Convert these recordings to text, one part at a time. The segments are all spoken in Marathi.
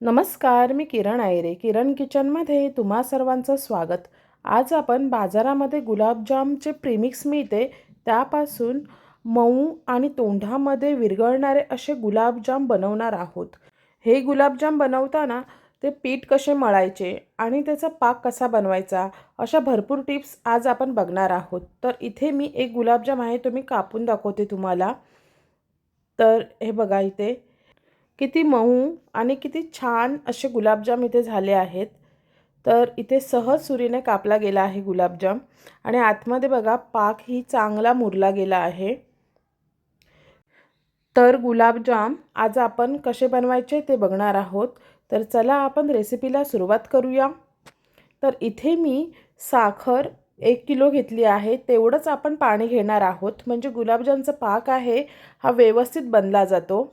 नमस्कार मी किरण आयरे. किरण किचनमध्ये तुम्हा सर्वांचं स्वागत. आज आपण बाजारामध्ये गुलाबजामचे प्रीमिक्स मिळते. त्यापासून मऊ आणि तोंडामध्ये विरघळणारे असे गुलाबजाम बनवणार आहोत. हे गुलाबजाम बनवताना ते पीठ कसे मळायचे आणि त्याचा पाक कसा बनवायचा अशा भरपूर टिप्स आज आपण बघणार आहोत. तर इथे मी एक गुलाबजाम आहे तो मी कापून दाखवते तुम्हाला. तर हे बघा इथे. किती मऊ आणि किती छान असे गुलाबजाम इथे झाले आहेत. तर इथे सहज सुरीने कापला गेला आहे गुलाबजाम. आणि आतमध्ये बघा पाक ही चांगला मुरला गेला आहे. तर गुलाबजाम आज आपण कसे बनवायचे ते बघणार आहोत. तर चला आपण रेसिपीला सुरुवात करूया. तर इथे मी साखर एक किलो घेतली आहे. तेवढंच आपण पाणी घेणार आहोत. म्हणजे गुलाबजामचा पाक आहे हा व्यवस्थित बनला जातो.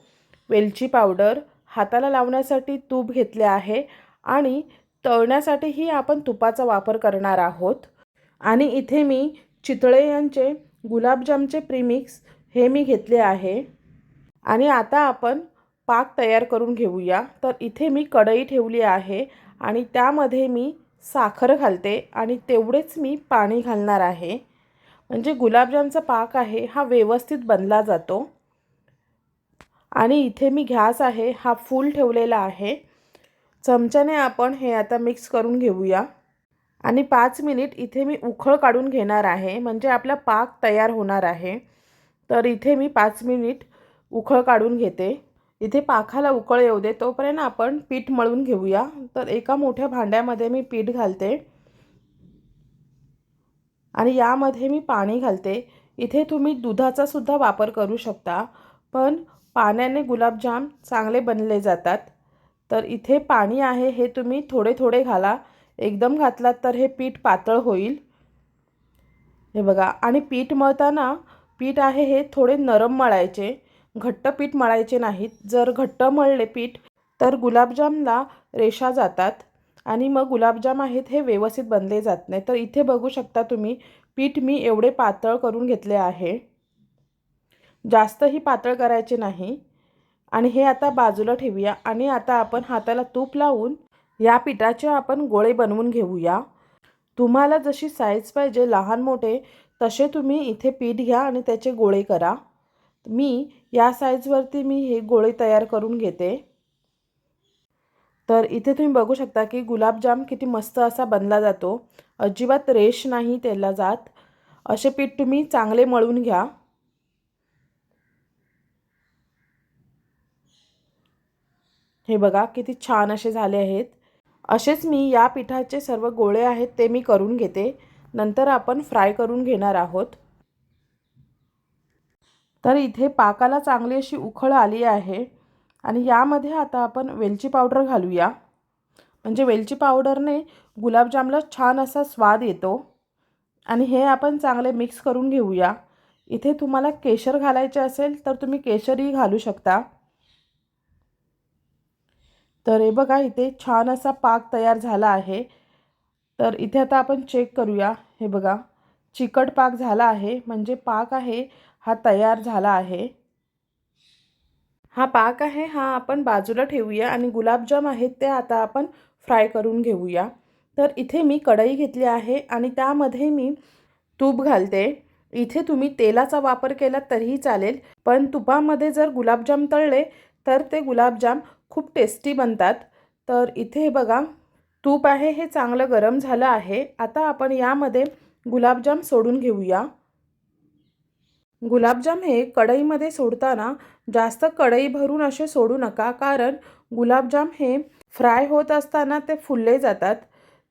वेलची पावडर हाताला लावण्यासाठी तूप घेतले आहे आणि तळण्यासाठीही आपण तुपाचा वापर करणार आहोत. आणि इथे मी चितळे यांचे गुलाबजामचे प्रीमिक्स हे मी घेतले आहे. आणि आता आपण पाक तयार करून घेऊया. तर इथे मी कढई ठेवली आहे आणि त्यामध्ये मी साखर घालते आणि तेवढेच मी पाणी घालणार आहे. म्हणजे गुलाबजामचा पाक आहे हा व्यवस्थित बनला जातो. आणि इथे मी गॅस आहे हा फुल ठेवलेला आहे. चमच्याने आपण हे आता मिक्स करून घेऊया. आणि पाच मिनिट इथे मी उखळ काढून घेणार आहे म्हणजे आपला पाक तयार होणार आहे. तर इथे मी पाच मिनिट उखळ काढून घेते. इथे पाखाला उकळ येऊ दे तोपर्यंत आपण पीठ मळून घेऊया. तर एका मोठ्या भांड्यामध्ये मी पीठ घालते. आणि यामध्ये मी पाणी घालते. इथे तुम्ही दुधाचा सुद्धा वापर करू शकता. पण पाण्याने गुलाबजाम चांगले बनले जातात. तर इथे पाणी आहे हे तुम्ही थोडे थोडे घाला. एकदम घातलात तर हे पीठ पातळ होईल. हे बघा आणि पीठ मळताना पीठ आहे हे थोडे नरम मळायचे. घट्ट पीठ मळायचे नाहीत. जर घट्ट मळले पीठ तर गुलाबजामला रेषा जातात. आणि मग गुलाबजाम आहेत हे व्यवस्थित बनले जात नाही. तर इथे बघू शकता तुम्ही पीठ मी एवढे पातळ करून घेतले आहे. जास्तही पातळ करायचे नाही. आणि हे आता बाजूला ठेवूया आणि आता आपण हाताला तूप लावून या पिठाचे आपण गोळे बनवून घेऊया. तुम्हाला जशी साईज पाहिजे लहान मोठे तसे तुम्ही इथे पीठ घ्या आणि त्याचे गोळे करा. मी या साईजवरती मी हे गोळे तयार करून घेते. तर इथे तुम्ही बघू शकता की गुलाबजाम किती मस्त असा बनला जातो. अजिबात रेश नाही त्याला जात. असे पीठ तुम्ही चांगले मळून घ्या. हे बघा किती छान असे झाले आहेत. असेच मी या पिठाचे सर्व गोळे आहेत ते मी करून घेते. नंतर आपण फ्राय करून घेणार आहोत. तर इथे पाकाला चांगली अशी उखळ आली आहे. आणि यामध्ये आता आपण वेलची पावडर घालूया. म्हणजे वेलची पावडरने गुलाबजामला छान असा स्वाद येतो. आणि हे आपण चांगले मिक्स करून घेऊया. इथे तुम्हाला केशर घालायचे असेल तर तुम्ही केशरही घालू शकता. तर हे बघा इथे छान असा पाक तयार झाला आहे. तर इथे आता आपण चेक करूया. हे बघा चिकट पाक झाला आहे. म्हणजे पाक आहे हा तयार झाला आहे. हा पाक आहे हा आपण बाजूला ठेवूया आणि गुलाबजाम आहेत ते आता आपण फ्राय करून घेऊया. तर इथे मी कढई घेतली आहे आणि त्यामध्ये मी तूप घालते. इथे तुम्ही तेलाचा वापर केला तरीही चालेल पण तुपामध्ये जर गुलाबजाम तळले तर ते गुलाबजाम खूप टेस्टी बनतात. तर इथे बघा तूप आहे हे चांगलं गरम झालं आहे. आता आपण यामध्ये गुलाबजाम सोडून घेऊया. गुलाबजाम हे कढईमध्ये सोडताना जास्त कढई भरून असे सोडू नका कारण गुलाबजाम हे फ्राय होत असताना ते फुलले जातात.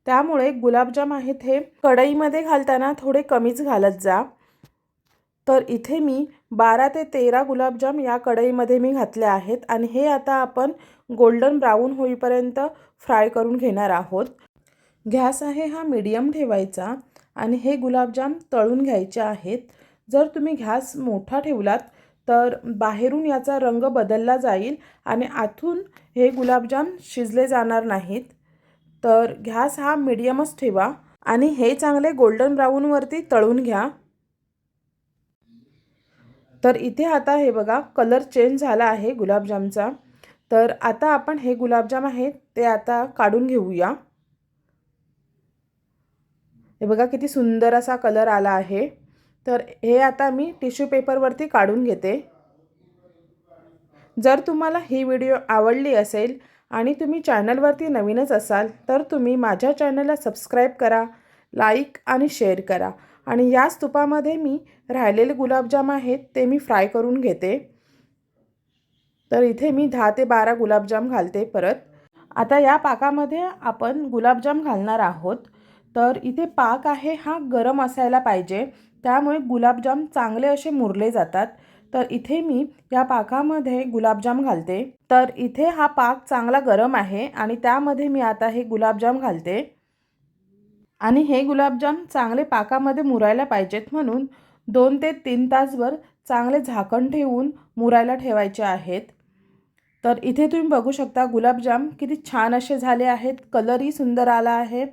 त्यामुळे गुलाबजाम आहेत हे कढईमध्ये घालताना थोडे कमीच घालत जा. तर इथे मी बारा ते तेरा गुलाबजाम या कढईमध्ये मी घातले आहेत आणि हे आता आपण गोल्डन ब्राऊन होईपर्यंत फ्राय करून घेणार आहोत. गॅस आहे हा मीडियम ठेवायचा आणि हे गुलाबजाम तळून घ्यायचे आहेत. जर तुम्ही गॅस मोठा ठेवलात तर बाहेरून याचा रंग बदलला जाईल आणि आतून हे गुलाबजाम शिजले जाणार नाहीत. तर गॅस हा मीडियमच ठेवा आणि हे चांगले गोल्डन ब्राऊनवरती तळून घ्या. तर इथे आता हे बघा कलर चेंज झाला आहे गुलाबजामचा. तर आता आपण हे गुलाबजाम आहेत ते आता काढून घेऊया. हे बघा किती सुंदर असा कलर आला आहे. तर हे आता मी टिश्यू पेपरवरती काढून घेते. जर तुम्हाला ही व्हिडिओ आवडली असेल आणि तुम्ही चॅनलवरती नवीनच असाल तर तुम्ही माझ्या चॅनलला सबस्क्राईब करा लाईक आणि शेअर करा. आणि याच तुपामध्ये मी राहिलेले गुलाबजाम आहेत ते मी फ्राय करून घेते. तर इथे मी दहा ते बारा गुलाबजाम घालते परत. आता या पाकामध्ये आपण गुलाबजाम घालणार आहोत. तर इथे पाक आहे हा गरम असायला पाहिजे. त्यामुळे गुलाबजाम चांगले असे मुरले जातात. तर इथे मी या पाकामध्ये गुलाबजाम घालते. तर इथे हा पाक चांगला गरम आहे आणि त्यामध्ये मी आता हे गुलाबजाम घालते. आणि हे गुलाबजाम चांगले पाकामध्ये मुरायला पाहिजेत म्हणून दोन ते तीन तासभर चांगले झाकण ठेवून मुरायला ठेवायचे आहेत. तर इथे तुम्ही बघू शकता गुलाबजाम किती छान असे झाले आहेत. कलरही सुंदर आला आहे.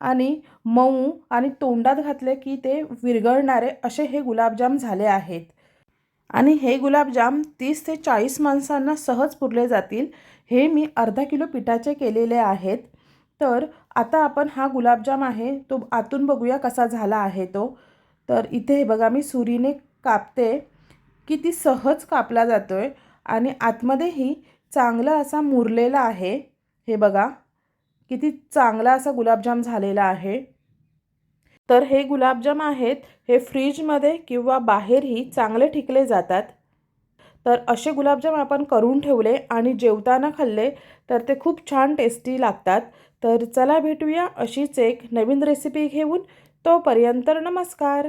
आणि मऊ आणि तोंडात घातले की ते विरघळणारे असे हे गुलाबजाम झाले आहेत. आणि हे गुलाबजाम तीस ते चाळीस माणसांना सहज पुरले जातील. हे मी अर्धा किलो पिठाचे केलेले आहेत. तर आता आपण हा गुलाबजाम आहे तो आतून बघूया कसा झाला आहे तो. तर इथे हे बघा मी सुरीने कापते. किती सहज कापला जातो आहे आणि आतमध्येही चांगला असा मुरलेला आहे. हे बघा किती चांगला असा गुलाबजाम झालेला आहे. तर हे गुलाबजाम आहेत हे फ्रीजमध्ये किंवा बाहेरही चांगले टिकले जातात. तर असे गुलाबजाम आपण करून ठेवले आणि जेवताना खाल्ले तर ते खूप छान टेस्टी लागतात. तर चला भेटूया अशीच एक नवीन रेसिपी घेऊन. तोपर्यंत नमस्कार.